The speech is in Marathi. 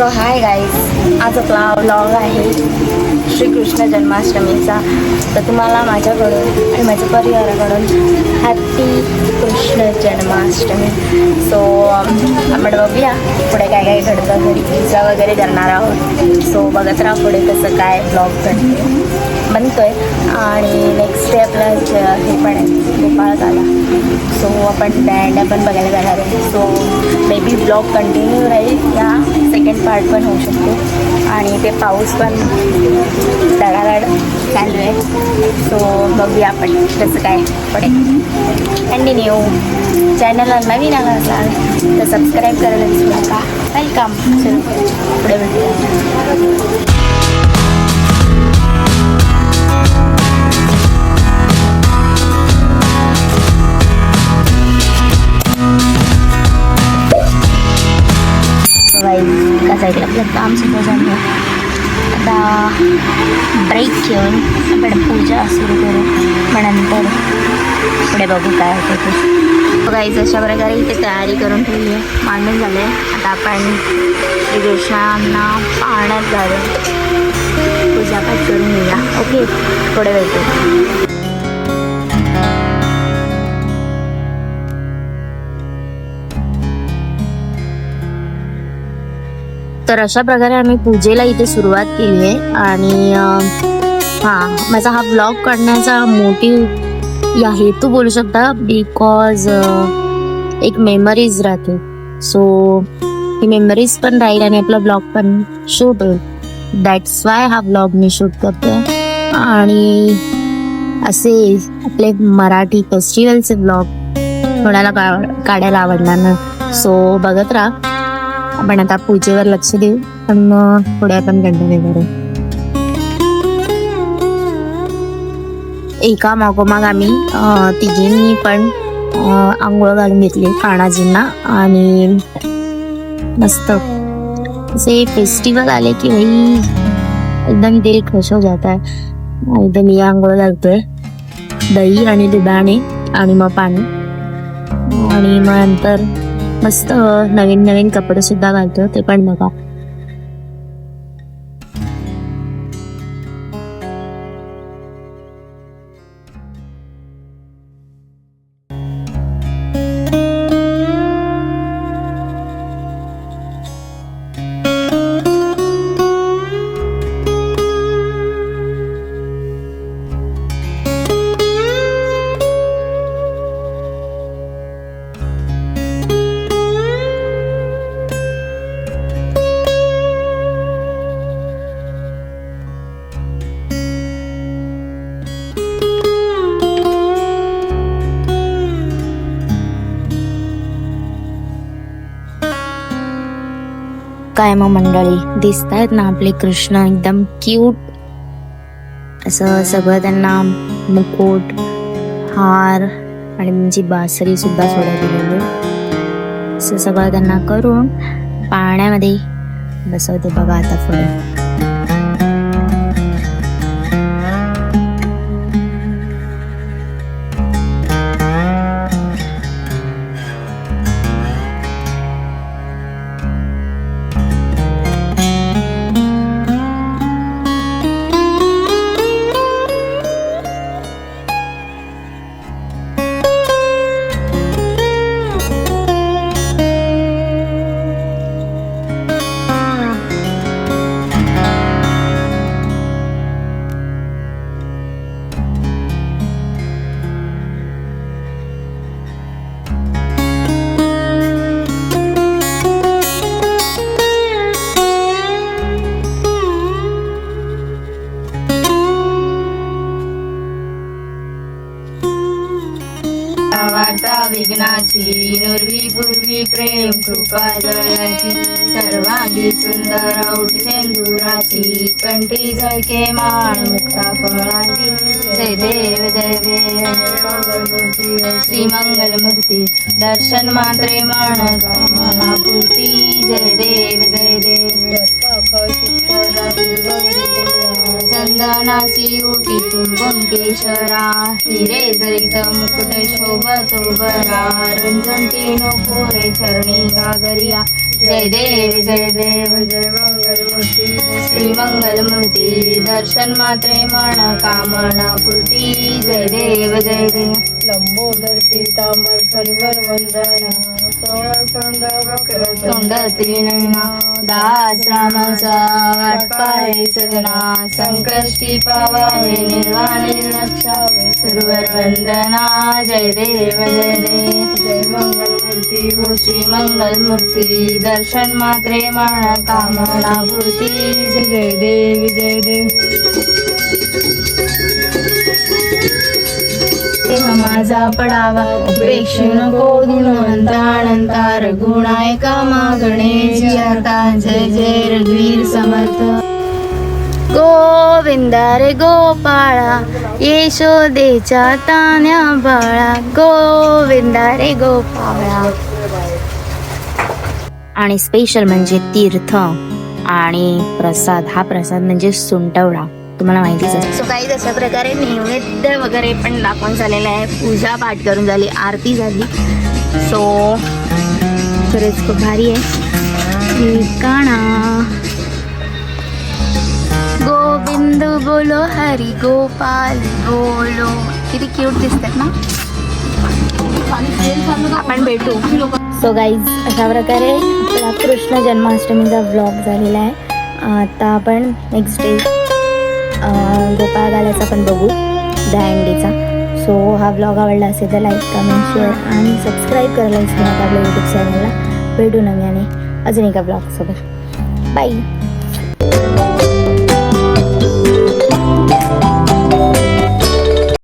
सो हाय गाईज आज आपला व्लॉग आहे श्रीकृष्ण जन्माष्टमीचा. तर तुम्हाला माझ्याकडून आणि माझ्या परिवाराकडून happy Krishna Janmashtami. So um, पण बघूया. पुढे काय काय घडतं घरी. पिझ्झा वगैरे करणार आहोत. सो बघत राहा पुढे कसं काय ब्लॉग घडते बनतोय. आणि नेक्स्ट डे आपला हे पण आहे. गोपाळकाला. सो आपण बँड पण बघायला जाणार आहे. So maybe blog continue राहील. या सेकंड पार्ट पण होऊ शकतो. आणि ते पाऊस पण धडाधड चालू आहे. सो बघूया आपण कसं काय पडेल. पुढे कंटिन्यू चॅनलला नवीन आला असाल तर सबस्क्राईब करायला विसरू नका वेलकम चलो पुढे भेटूया वाईट का साईडला आपलं काम सुद्धा झालं आता ब्रेक घेऊन आपण पूजा सुरू करू. मग नंतर पुढे बघू काय होतं ते. हो बघायच अशा प्रकारे इथे तयारी करून ठेवली आहे. मांडून झाले आता आपण श्रीकृष्णांना पाहण्यात जावे पूजापाठ करून घेऊया. ओके पुढे भेटू तर अशा प्रकारे आम्ही पूजेला इथे सुरुवात केली आहे. आणि हां माझा हा ब्लॉग काढण्याचा मोटिव या हेतू बोलू शकता बिकॉज एक मेमरीज राहते. सो ही मेमरीज पण राहील आणि आपला ब्लॉग पण शूट होईल दॅट्स वाय हा ब्लॉग मी शूट करते. आणि असे आपले मराठी फेस्टिवलचे ब्लॉग कोणाला का- काढायला आवडणार ना सो बघत राहा. आपण आता पूजेवर लक्ष देऊ. पण मग पुढे आपण कंटिन्यू करू. एका मागोमाग आम्ही तिघींनी पण आंघोळ घालून घेतली काणाजींना आणि मस्त. असे फेस्टिवल आले की भाई एकदम दिल खुश हो जात आहे एकदम मी आंघोळ घालतोय. दही आणि दुधाने आणि मग पाणी. आणि मग नंतर मस्त नवीन नवीन कपडे सुद्धा घालतो ते पण बघा. काय मग मंडळी दिसत आहेत ना आपले कृष्ण एकदम क्यूट असं सगळं त्यांना मुकुट हार आणि म्हणजे बासरी सुद्धा सोडा दिलेली. असं सगळं त्यांना करून पाण्यामध्ये बसवते बघा आता पुढे. विघ्नाची नुर्वी पूर्वी प्रेम कृपा जयाची सर्वांगी सुंदर औट सेंदुराची कंठी झळके माळ मुक्ता फळाची. जय देव जय देव. श्री मंगलमूर्ती दर्शन मात्रे मानता मनापूर्ती चंदनाची उटीतून कुंकेश्वरा हिरे जरित मुकुट शोभतो बरा. रंजंती नको रे चरणी गागरिया. जय देव जय देव जय मंगल मूर्ती श्री मंगल मूर्ती दर्शन मात्रे मन कामना पूर्ती जय देव जय देव। लंबोदर पीतांबर फलवर वंदना सोळसंड वक्र तोंड त्रिनयना दास रामाचा सजना संकष्टी पावावे निर्वाणी रक्षावे सुरवर वंदना जय देव जय देव। जय मंगल मूर्ती हो श्री मंगल मूर्ती दर्शन मात्रे मन कामना पूर्ती. जय देव जय देव. माझा पडावा उपेक्षू नको गुणवंतानंतार गुणायका मागणे जय जय रघुवीर समर्थ. गोविंद रे गोपाळा यशोदेच्या तान्या बाळा. गोविंद रे गोपाळा. आणि स्पेशल म्हणजे तीर्थ आणि प्रसाद. हा प्रसाद म्हणजे सुंटवडा. तुम्हाला माहितीच आहे सो काही तशा प्रकारे नैवेद्य वगैरे पण दाखवून झालेलं आहे. पूजा पाठ करून झाली आरती झाली. सो खरंच खूप भारी आहे. काणा गोविंद बोलो हरी गोपाल बोलो. किती क्यूट दिसतात ना? आपण भेटू. सो गाईज अशा प्रकारे आपला कृष्ण जन्माष्टमीचा व्लॉग झालेला आहे. आता आपण नेक्स्ट डे गोपाळ घालायचा पण बघू दहंडीचा सो हा व्लॉग आवडला असेल तर लाईक कमेंट शेअर आणि सबस्क्राईब करायला विसरू नका आपल्या यूट्यूब चॅनलला भेटू नव्याने अजून एका ब्लॉगसोबत बाय